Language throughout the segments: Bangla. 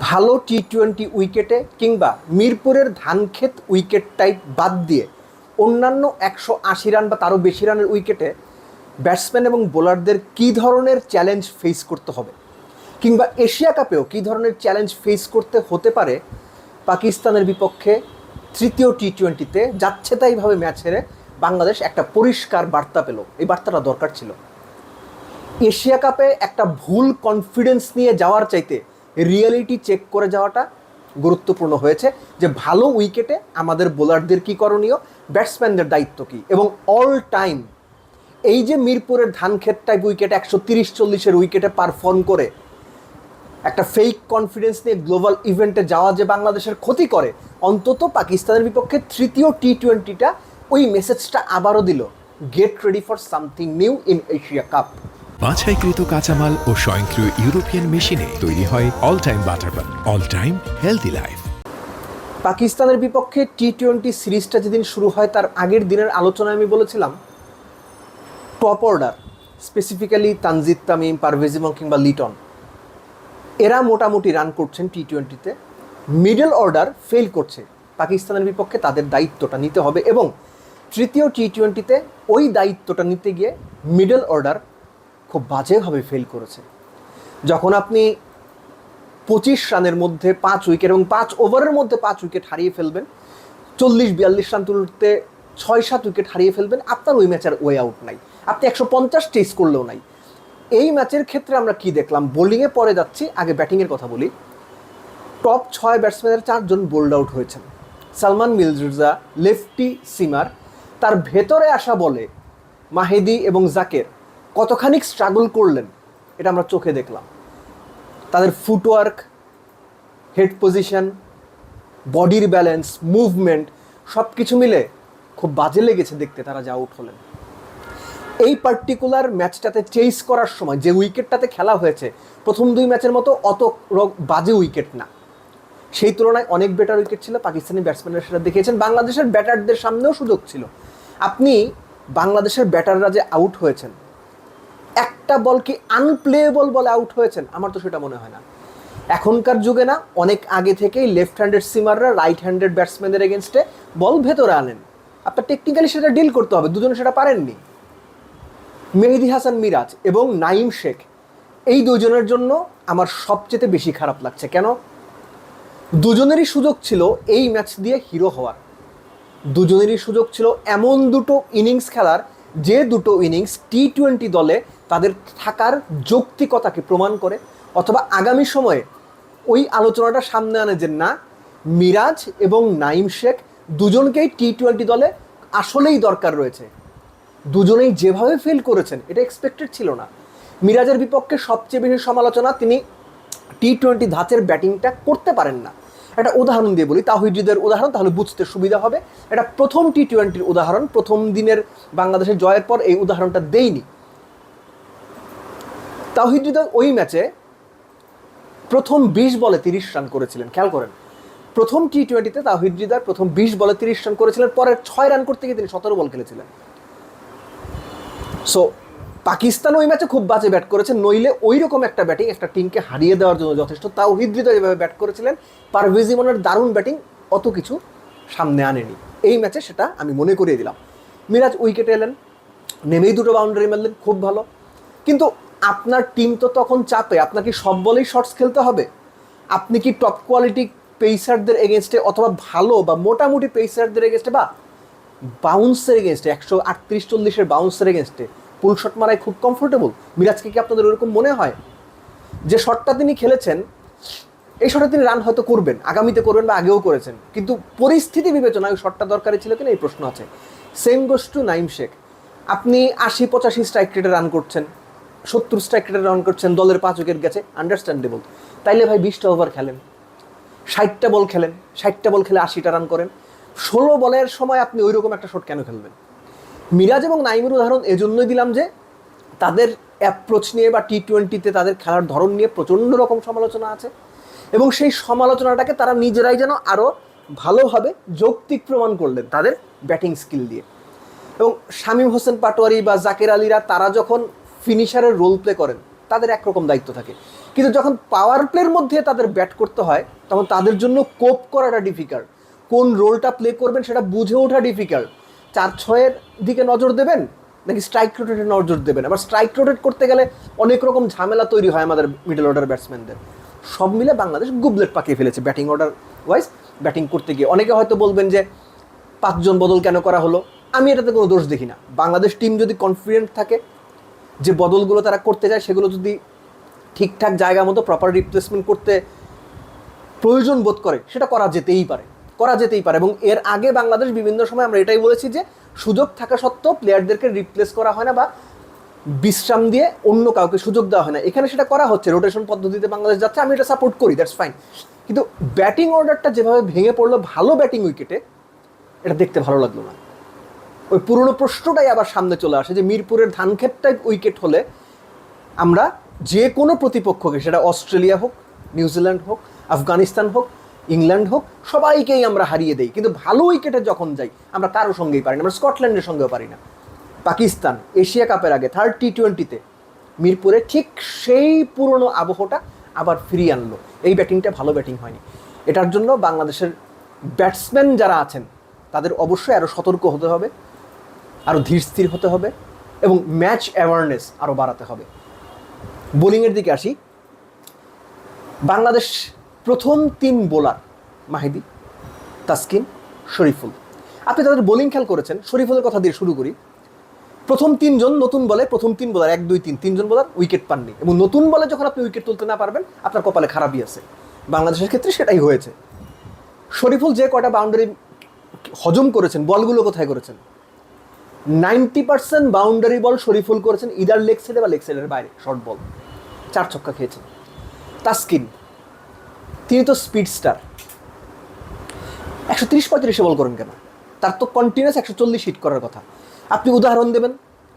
ভালো টি টোয়েন্টি উইকেটে কিংবা মিরপুরের ধানক্ষেত উইকেট টাইপ বাদ দিয়ে অন্যান্য একশো আশি রান বা তারও বেশি রানের উইকেটে ব্যাটসম্যান এবং বোলারদের কী ধরনের চ্যালেঞ্জ ফেস করতে হবে? কিংবা এশিয়া কাপেও কী ধরনের চ্যালেঞ্জ ফেস করতে হতে পারে? পাকিস্তানের বিপক্ষে তৃতীয় টি টোয়েন্টিতে যাচ্ছে তাইভাবে ম্যাচ হেরে বাংলাদেশ একটা পরিষ্কার বার্তা পেল। এই বার্তাটা দরকার ছিল। এশিয়া কাপে একটা ভুল কনফিডেন্স নিয়ে যাওয়ার চাইতে রিয়েলিটি চেক করে যাওয়াটা গুরুত্বপূর্ণ হয়েছে যে ভালো উইকেটে আমাদের বোলারদের কী করণীয়? ব্যাটসম্যানদের দায়িত্ব কী? এবং অল টাইম এই যে মিরপুরের ধানক্ষেত টাইপ উইকেটে একশো তিরিশ, চল্লিশের উইকেটে পারফর্ম করে একটা ফেক কনফিডেন্স নিয়ে গ্লোবাল ইভেন্টে যাওয়া যে বাংলাদেশের ক্ষতি করে, অন্তত পাকিস্তানের বিপক্ষে তৃতীয় টি টোয়েন্টিটা ওই মেসেজটা আবারও দিল get ready for something new in Asia cup বাছাইকৃত কাঁচামাল ও স্বয়ংক্রিয় ইউরোপিয়ান মেশিনে তৈরি হয় all time butter bun all time healthy life পাকিস্তানের বিপক্ষে টি টোয়েন্টি সিরিজটা যেদিন শুরু হয়, তার আগের দিনের আলোচনায় আমি বলেছিলাম top order specifically Tanzid Tamim, Parvez Imam কিংবা লিটন। এরা মোটামুটি রান করছেন টি টোয়েন্টিতে মিডল অর্ডার ফেল করছে। পাকিস্তানের বিপক্ষে তাদের দায়িত্বটা নিতে হবে এবং তৃতীয় টি টোয়েন্টিতে ওই দায়িত্বটা নিতে গিয়ে মিডল অর্ডার খুব বাজেভাবে ফেল করেছে। যখন আপনি পঁচিশ রানের মধ্যে পাঁচ উইকেট এবং পাঁচ ওভারের মধ্যে পাঁচ উইকেট হারিয়ে ফেলবেন, চল্লিশ, বিয়াল্লিশ রান তুলতে ছয়, সাত উইকেট হারিয়ে ফেলবেন, আপনার ওই ম্যাচের ওয়ে আউট নাই। আপনি একশো পঞ্চাশ চেস করলেও নাই। এই ম্যাচের ক্ষেত্রে আমরা কি দেখলাম? বোলিংয়ে পরে যাচ্ছি, আগে ব্যাটিংয়ের কথা বলি। টপ ছয় ব্যাটসম্যানের চারজন বোল্ড আউট হয়েছেন। সালমান মিলজুজা লেফটি সিমার তার ভেতরে আসা বলে মাহেদি এবং জাকের কতখানি স্ট্রাগল করলেন, এটা আমরা চোখে দেখলাম। তাদের ফুটওয়ার্ক হেড পজিশন বডির ব্যালেন্স মুভমেন্ট সব কিছু মিলে খুব বাজে লেগেছে দেখতে তারা যা আউট হলেন। এই পার্টিকুলার ম্যাচটাতে চেস করার সময় যে উইকেটটাতে খেলা হয়েছে, প্রথম দুই ম্যাচের মতো অত বাজে উইকেট না। সেই তুলনায় অনেক বেটার উইকেট ছিল, পাকিস্তানি ব্যাটসম্যানরা সেটা দেখিয়েছেন। বাংলাদেশের ব্যাটারদের সামনেও সুযোগ ছিল। আপনি বাংলাদেশের ব্যাটাররা যে আউট হয়েছেন একটা বল কি আনপ্লেয়েবল বলে আউট হয়েছেন? আমার তো সেটা মনে হয় না। এখনকার যুগে না, অনেক আগে থেকেই লেফট হ্যান্ডেড সিমাররা রাইট হ্যান্ডেড ব্যাটসম্যানদের এগেনস্টে বল ভেতরে আনেন। আপনার টেকনিক্যালি সেটা ডিল করতে হবে, দুজনে সেটা পারেননি। মেহেদি হাসান মিরাজ এবং নাইম শেখ, এই দুজনের জন্য আমার সবচেয়ে বেশি খারাপ লাগছে। কেন? দুজনেরই সুযোগ ছিল এই ম্যাচ দিয়ে হিরো হওয়ার। দুজনেরই সুযোগ ছিল এমন দুটো ইনিংস খেলার, যে দুটো ইনিংস টি টোয়েন্টি দলে তাদের থাকার যৌক্তিকতাকে প্রমাণ করে অথবা আগামী সময়ে ওই আলোচনাটা সামনে আনে যে না, মিরাজ এবং নাইম শেখ দুজনকেই টি টোয়েন্টি দলে আসলেই দরকার রয়েছে। দুজনেই যেভাবে ফেল করেছেন, এটা এক্সপেক্টেড ছিল না। মিরাজের বিপক্ষে সবচেয়ে বেশি সমালোচনা তিনি টি টোয়েন্টি ধাঁচের ব্যাটিংটা করতে পারেন না। একটা উদাহরণ দিয়ে বলি তাহিদিদের উদাহরণ, তাহলে বুঝতে সুবিধা হবে। এটা প্রথম টি টোয়েন্টির উদাহরণ, প্রথম দিনের বাংলাদেশের জয়ের পর এই উদাহরণটা দেইনি তাহিদ হৃদয় ওই ম্যাচে প্রথম বিশ বলে তিরিশ রান করেছিলেন, খেয়াল করেন। প্রথম টি টোয়েন্টিতে তাহিদ হৃদয় প্রথম বিশ বলে তিরিশ রান করেছিলেন, পরের ছয় রান করতে গিয়ে তিনি সতেরো বল খেলেছিলেন। সো পাকিস্তান ওই ম্যাচে খুব বাজে ব্যাট করেছে, নইলে ওই রকম একটা ব্যাটিং, একটা টিমকে হারিয়ে দেওয়ার জন্য যথেষ্ট। তাও হৃদয় যেভাবে ব্যাট করেছিলেন, পারভেজ ইমনের দারুণ ব্যাটিং অত কিছু সামনে আনেনি। এই ম্যাচে সেটা আমি মনে করিয়ে দিলাম। মিরাজ উইকেটে এলেন, নেমেই দুটো বাউন্ডারি মারলেন, খুব ভালো। কিন্তু আপনার টিম তো তখন চাপে। আপনাকে সব বলেই শর্টস খেলতে হবে। আপনি কি টপ কোয়ালিটি পেসারদের এগেনস্টে অথবা ভালো বা মোটামুটি পেসারদের এগেনস্টে বা বাউন্সের এগেনস্টে একশো আটত্রিশ, চল্লিশের বাউন্সের এগেনস্টে পুল শট মারায় খুব কমফোর্টেবল মিরাজকে কি আপনাদের ওরকম মনে হয়? যে শটটা তিনি খেলেছেন, এই শটে তিনি রান হয়তো করবেন, আগামীতে করবেন বা আগেও করেছেন। কিন্তু পরিস্থিতি বিবেচনায় ওই শটটা দরকারি ছিল কিনা এই প্রশ্ন আছে। Same goes to Naim Sheikh আপনি আশি, পঁচাশি স্ট্রাইক রেটে রান করছেন। সত্তর স্ট্রাইক রেটে রান করছেন, দলের পাঁচ উইকেট গেছে আন্ডারস্ট্যান্ডেবল তাইলে ভাই বিশটা ওভার খেলেন, ষাটটা বল খেলেন, ষাটটা বল খেলে আশিটা রান করেন। ষোলো বলের সময় আপনি ওই রকম একটা শট কেন খেলবেন? মিরাজ এবং নাইমের উদাহরণ এজন্যই দিলাম যে, তাদের অ্যাপ্রোচ নিয়ে বা টি টোয়েন্টিতে তাদের খেলার ধরন নিয়ে প্রচণ্ড রকম সমালোচনা আছে এবং সেই সমালোচনাটাকে তারা নিজেরাই যেন আরও ভালোভাবে যৌক্তিক প্রমাণ করলেন তাদের ব্যাটিং স্কিল দিয়ে। এবং শামীম হোসেন পাটোয়ারি বা জাকের আলীরা তারা যখন ফিনিশারের রোল প্লে করেন, তাদের একরকম দায়িত্ব থাকে। কিন্তু যখন পাওয়ার প্লের মধ্যে তাদের ব্যাট করতে হয়, তখন তাদের জন্য কোপ করাটা ডিফিকাল্ট কোন রোলটা প্লে করবেন সেটা বুঝে ওঠা ডিফিকাল্ট চার ছয়ের দিকে নজর দেবেন, নাকি স্ট্রাইক রোটেটে নজর দেবেন? আবার স্ট্রাইক রোটেট করতে গেলে অনেক রকম ঝামেলা তৈরি হয় আমাদের মিডল অর্ডার ব্যাটসম্যানদের সব মিলে বাংলাদেশ গুবলেট পাকিয়ে ফেলেছে ব্যাটিং অর্ডার ওয়াইজ ব্যাটিং করতে গিয়ে। অনেকে হয়তো বলবেন যে, পাঁচজন বদল কেন করা হলো? আমি এটাতে কোনো দোষ দেখি না। বাংলাদেশ টিম যদি কনফিডেন্ট থাকে যে বদলগুলো তারা করতে চায়, সেগুলো যদি ঠিকঠাক জায়গা মতো প্রপার রিপ্লেসমেন্ট করতে প্রয়োজন বোধ করে, সেটা করা যেতেই পারে, করা যেতেই পারে। এবং এর আগে বাংলাদেশ বিভিন্ন সময় আমরা এটাই বলেছি যে, সুযোগ থাকা সত্ত্বেও প্লেয়ারদেরকে রিপ্লেস করা হয় না বা বিশ্রাম দিয়ে অন্য কাউকে সুযোগ দেওয়া হয় না। এখানে সেটা করা হচ্ছে রোটেশন পদ্ধতিতে বাংলাদেশ যাচ্ছে, আমি এটা সাপোর্ট করি দ্যাটস ফাইন কিন্তু ব্যাটিং অর্ডারটা যেভাবে ভেঙে পড়ল ভালো ব্যাটিং উইকেটে এটা দেখতে ভালো লাগল না। ওই পুরনো প্রশ্নটাই আবার সামনে চলে আসে যে মিরপুরের ধানক্ষেত টাইপ উইকেট হলে আমরা যে কোনো প্রতিপক্ষকে, সেটা অস্ট্রেলিয়া হোক নিউজিল্যান্ড হোক, আফগানিস্তান হোক, ইংল্যান্ড হোক, সবাইকেই আমরা হারিয়ে দেই। কিন্তু ভালো উইকেটে যখন যাই, আমরা কারোর সঙ্গেই পারি না, আমরা স্কটল্যান্ডের সঙ্গেও পারি না। পাকিস্তান, এশিয়া কাপের আগে থার্ড টি টোয়েন্টিতে মিরপুরে ঠিক সেই পুরনো আবহটা আবার ফিরিয়ে আনলো। এই ব্যাটিংটা ভালো ব্যাটিং হয়নি। এটার জন্য বাংলাদেশের ব্যাটসম্যান যারা আছেন, তাদের অবশ্যই আরও সতর্ক হতে হবে। আরও স্থির হতে হবে এবং ম্যাচ অ্যাওয়ারনেস আরও বাড়াতে হবে। বোলিংয়ের দিকে আসি। বাংলাদেশ প্রথম তিন বোলার মাহিদি, তাসকিন, শরীফুল। আপনি তাদের বোলিং খেয়াল করেছেন? শরীফুলের কথা দিয়ে শুরু করি। প্রথম তিনজন নতুন বলে প্রথম তিন বোলার এক, দুই, তিন। তিনজন বোলার উইকেট পাননি এবং নতুন বলে যখন আপনি উইকেট তুলতে না পারবেন, আপনার কপালে খারাপই আছে। বাংলাদেশের ক্ষেত্রে সেটাই হয়েছে। শরীফুল যে কটা বাউন্ডারি হজম করেছেন, বলগুলো কোথায় করেছেন? Ninety percent boundary ball Shoriful করেছেন ইদার লেগ সাইডে বা লেগ সাইডের বাইরে, শর্ট বল। চার ছক্কা খেয়েছেন। তাস্কিন, তিনি তো স্পিড স্টার। একশো তিরিশ পঁয়ত্রিশে বল করেন কেন? তার তো কন্টিনিউস একশো চল্লিশ হিট করার কথা। আপনি উদাহরণ দেবেন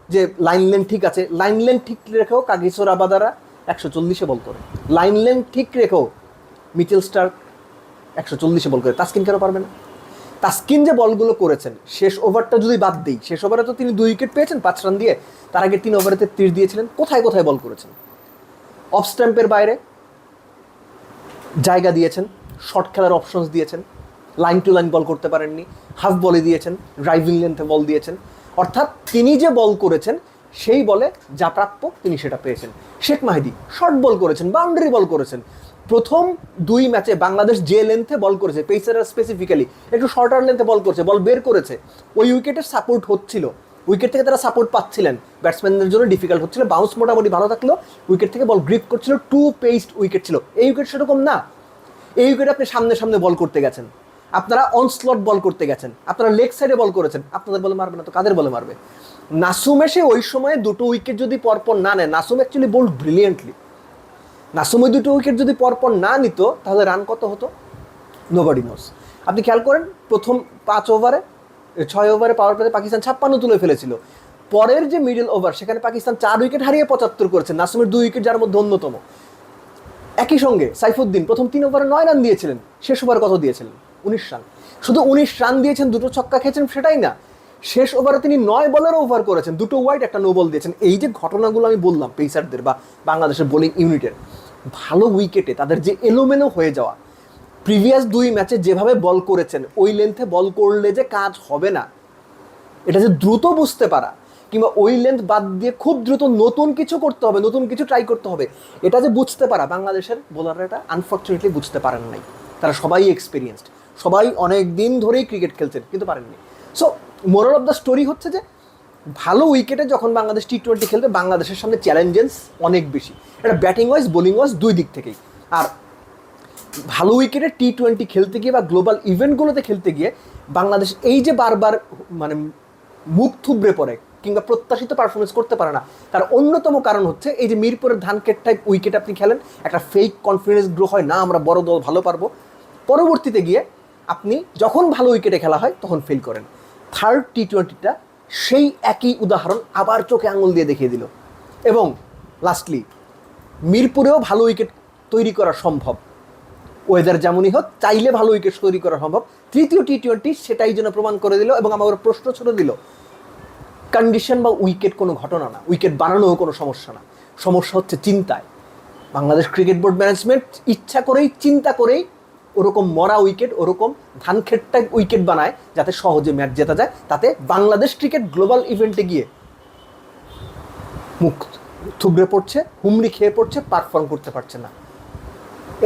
যে লাইন লেন ঠিক আছে, লাইন লেন ঠিক রেখেও কাগিসোর আবাদারা একশো চল্লিশে বল করে। লাইন লেন ঠিক রেখেও মিচেল স্টার একশো চল্লিশে বল করে। তাস্কিন কেন পারবে না? তাস্কিন যে বলগুলো করেছেন, শেষ ওভারটা যদি বাদ দিই, শেষ ওভারে তো তিনি দুই উইকেট পেয়েছেন, পাঁচ রান দিয়ে, তার আগে তিন ওভারেতে তীর দিয়েছিলেন, কোথায় কোথায় বল করেছেন? অফ স্ট্যাম্পের বাইরে জায়গা দিয়েছেন শর্ট খেলার অপশনস দিয়েছেন লাইন টু লাইন বল করতে পারেননি হাফ বলে দিয়েছেন ড্রাইভিং লেন্থে বল দিয়েছেন, অর্থাৎ তিনি যে বল করেছেন, সেই বলে যা প্রাপ্য তিনি সেটা পেয়েছেন। শেখ মাহিদি শর্ট বল করেছেন বাউন্ডারি বল করেছেন প্রথম দুই ম্যাচে বাংলাদেশ যে লেন্থে বল করেছে পেসাররা স্পেসিফিক্যালি একটু শর্টার লেন্থে বল করেছে বল বের করেছে, ওই উইকেটের সাপোর্ট হচ্ছিল। উইকেট থেকে তারা সাপোর্ট পাচ্ছিলেন। ব্যাটসম্যানদের জন্য ডিফিকাল্ট হচ্ছিল বাউন্স মোটামুটি ভালো থাকল উইকেট থেকে বল গ্রিপ করছিল টু পেস্ট উইকেট ছিল। এই উইকেট সেরকম না। এই উইকেটে আপনি সামনে সামনে বল করতে গেছেন। আপনারা অন স্লট বল করতে গেছেন। আপনারা লেগ সাইডে বল করেছেন। আপনাদের বলে মারবে না তো, কাদের বলে মারবে? নাসুম এসে ওই সময়ে দুটো উইকেট যদি পরপর না নেয়, Nasum actually bowled brilliantly Nasum দুটো উইকেট যদি পরপর না নিত, তাহলে রান কত হতো? নোবডি নোস আপনি খেয়াল করেন, প্রথম পাঁচ ওভারে ছয় ওভারে পাওয়ার প্লেতে পাকিস্তান ছাপ্পান্ন তুলে ফেলেছিল। পরের যে মিডল ওভার সেখানে পাকিস্তান চার উইকেট হারিয়ে পঁচাত্তর করেছে। নাসুমের দুই উইকেট যার মধ্যে অন্যতম। একই সঙ্গে সাইফুদ্দিন প্রথম তিন ওভারে নয় রান দিয়েছিলেন। শেষ ওভারে কত দিয়েছিলেন? উনিশ রান শুধু উনিশ রান দিয়েছেন, দুটো ছক্কা খেয়েছেন, সেটাই না। শেষ ওভারে তিনি নয় বলেরও ওভার করেছেন, দুটো ওয়াইড একটা নো বল দিয়েছেন। এই যে ঘটনাগুলো আমি বললাম পেসারদের বা বাংলাদেশের বোলিং ইউনিটের ভালো উইকেটে তাদের যে এলোমেলো হয়ে যাওয়া প্রিভিয়াস দুই ম্যাচে যেভাবে বল করেছেন, ওই লেন্থে বল করলে যে কাজ হবে না, এটা যে দ্রুত বুঝতে পারা, কিংবা ওই লেন্থ বাদ দিয়ে খুব দ্রুত নতুন কিছু করতে হবে, নতুন কিছু ট্রাই করতে হবে, এটা যে বুঝতে পারা, বাংলাদেশের বোলাররা এটা আনফর্চুনেটলি বুঝতে পারেন নাই। তারা সবাই এক্সপিরিয়েন্সড সবাই অনেক দিন ধরেই ক্রিকেট খেলছেন, কিন্তু পারেননি। So moral of the story হচ্ছে যে, ভালো উইকেটে যখন বাংলাদেশ টি টোয়েন্টি খেলবে, বাংলাদেশের সামনে চ্যালেঞ্জেস অনেক বেশি। এটা ব্যাটিং ওয়াইজ বোলিং ওয়াইজ দুই দিক থেকেই। আর ভালো উইকেটে টি টোয়েন্টি খেলতে গিয়ে বা গ্লোবাল ইভেন্টগুলোতে খেলতে গিয়ে, বাংলাদেশ এই যে বারবার মানে মুখ থুবড়ে পড়ে কিংবা প্রত্যাশিত পারফরমেন্স করতে পারে না, তার অন্যতম কারণ হচ্ছে এই যে মিরপুরের ধানকেট টাইপ উইকেট আপনি খেলেন, একটা ফেক কনফিডেন্স গ্রো হয়, না আমরা বড় দল ভালো পারব। পরবর্তীতে গিয়ে আপনি যখন ভালো উইকেটে খেলা হয়, তখন ফেল করেন। থার্ড টি টোয়েন্টিটা সেই একই উদাহরণ আবার চোখে আঙুল দিয়ে দেখিয়ে দিল। এবং লাস্টলি মিরপুরেও ভালো উইকেট তৈরি করা সম্ভব। ওয়েদার যেমনই হোক, চাইলে ভালো উইকেট তৈরি করা সম্ভব। তৃতীয় টি টোয়েন্টি সেটাই যেন প্রমাণ করে দিল এবং আমার প্রশ্ন ছোট দিল কন্ডিশন বা উইকেট কোনো ঘটনা না উইকেট বানানোও কোনো সমস্যা না। সমস্যা হচ্ছে চিন্তায়। বাংলাদেশ ক্রিকেট বোর্ড ম্যানেজমেন্ট ইচ্ছা করেই, চিন্তা করেই ওরকম মরা উইকেট, ওরকম ধান খেটটা উইকেট বানায় যাতে সহজে ম্যাচ জেতা যায়। তাতে বাংলাদেশ ক্রিকেট গ্লোবাল ইভেন্টে গিয়ে মুখ থুবড়ে পড়ছে, হুমড়ি খেয়ে পড়ছে পারফর্ম করতে পারছে না।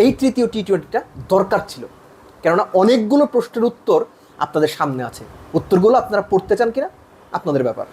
এই তৃতীয় টি টোয়েন্টিটা দরকার ছিল। কেননা অনেকগুলো প্রশ্নের উত্তর আপনাদের সামনে আছে। উত্তরগুলো আপনারা পড়তে চান কিনা? আপনাদের ব্যাপার।